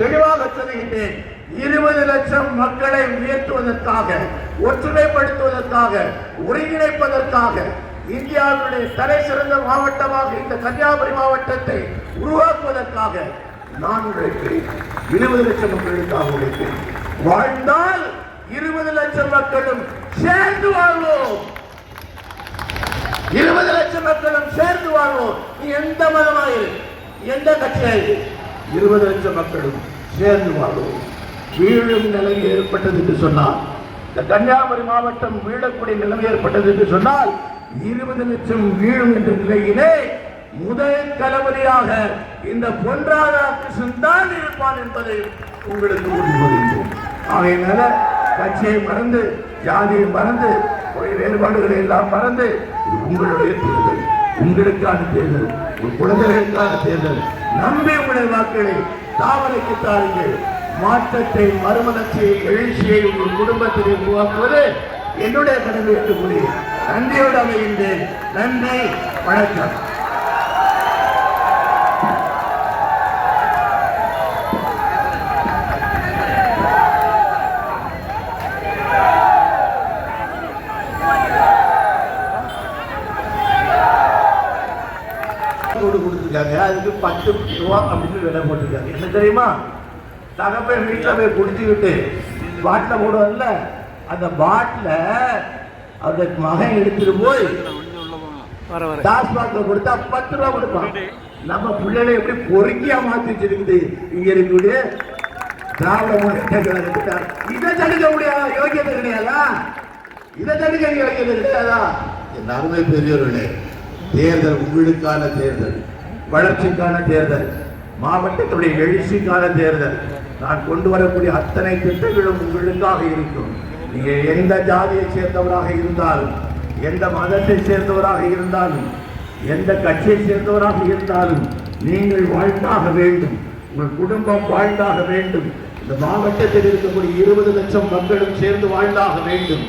தெளிவாக சொல்லுகின்றேன் இருபது லட்சம் மக்களை உயர்த்துவதற்காக ஒற்றுமைப்படுத்துவதற்காக ஒருங்கிணைப்பதற்காக இந்தியாவினுடைய தலை சிறந்த மாவட்டமாக இந்த கன்னியாகுமரி மாவட்டத்தை உருவாக்குவதற்காக நான் உழைப்பேன் இருபது லட்சம் மக்களுக்காக உழைப்பேன் வாழ்ந்தால் இருபது லட்சம் மக்களும் சேர்ந்து வாழ்வோம். இருபது லட்சம் மக்களும் சேர்ந்து வாழ்வோம். நீ எந்த மதமாயிரு? எந்த கட்சியாயிரு? இருபது லட்சம் மக்களும் சேர்ந்து வாழ்வோம். வீழும் நிலைமை ஏற்பட்டது என்று சொன்னால் இந்த கன்னியாகுமரி மாவட்டம் வீழக்கூடிய நிலைமை ஏற்பட்டது என்று சொன்னால் இருபது லட்சம் வீழும் என்ற நிலையிலே முதல் தளபதியாக இந்த பொன் ராதாகிருஷ்ணன் தான் இருப்பான் என்பதை உங்களுக்கு உறுதிமொழிந்தோம் ஆகையினால கட்சியை மறந்து ஜாதியை மறந்து வேறுபாடுகளை எல்லாம் மறந்து இது உங்களுடைய தேர்தல். உங்களுக்கான தேர்தல் உங்கள் குழந்தைகளுக்கான தேர்தல். நம்பி உங்களுடைய வாக்களை தாவரைக்கு தாருங்கள். மாற்றத்தை மறுமலர்ச்சியை எழுச்சியை உங்கள் குடும்பத்தில் உருவாக்குவது என்னுடைய கடமை என்று கூறி நன்றியோடு அமைகின்றேன். நன்றி வணக்கம். கோடு கொடுத்துருக்காங்க. அதுக்கு பத்து ரூபா அப்படின்னு விலை போட்டிருக்காங்க. என்ன தெரியுமா? தகப்பன் வீட்டில் போய் குடிச்சுக்கிட்டு பாட்டில் போடுவார்ல அந்த பாட்டில் அந்த மகன் எடுத்துட்டு போய் வர வர. டாஸ்மாக்ல கொடுத்தா பத்து ரூபா கொடுப்பான். நம்ம பிள்ளைகளை எப்படி பொறுக்கியா மாத்தி வச்சிருக்குது? இங்க இருக்கக்கூடிய திராவிட முன்னேற்ற இதை தடுக்க முடியாத? யோகியதை கிடையாதா? இதை தடுக்க யோகியதை கிடையாதா? என் அருமை பெரியவர்களே தேர்தல் உங்களுக்கான தேர்தல் வளர்ச்சிக்கான தேர்தல் மாவட்டத்துடைய எழுச்சிக்கான தேர்தல். நான் கொண்டு வரக்கூடிய அத்தனை திட்டங்களும் உங்களுக்காக இருக்கும். நீங்கள் எந்த ஜாதியை சேர்ந்தவராக இருந்தாலும் எந்த மதத்தை சேர்ந்தவராக இருந்தாலும் எந்த கட்சியை சேர்ந்தவராக இருந்தாலும் நீங்கள் வாழ்ந்தாக வேண்டும். உங்கள் குடும்பம் வாழ்ந்தாக வேண்டும். இந்த மாவட்டத்தில் இருக்கக்கூடிய இருபது லட்சம் மக்களும் சேர்ந்து வாழ்ந்தாக வேண்டும்.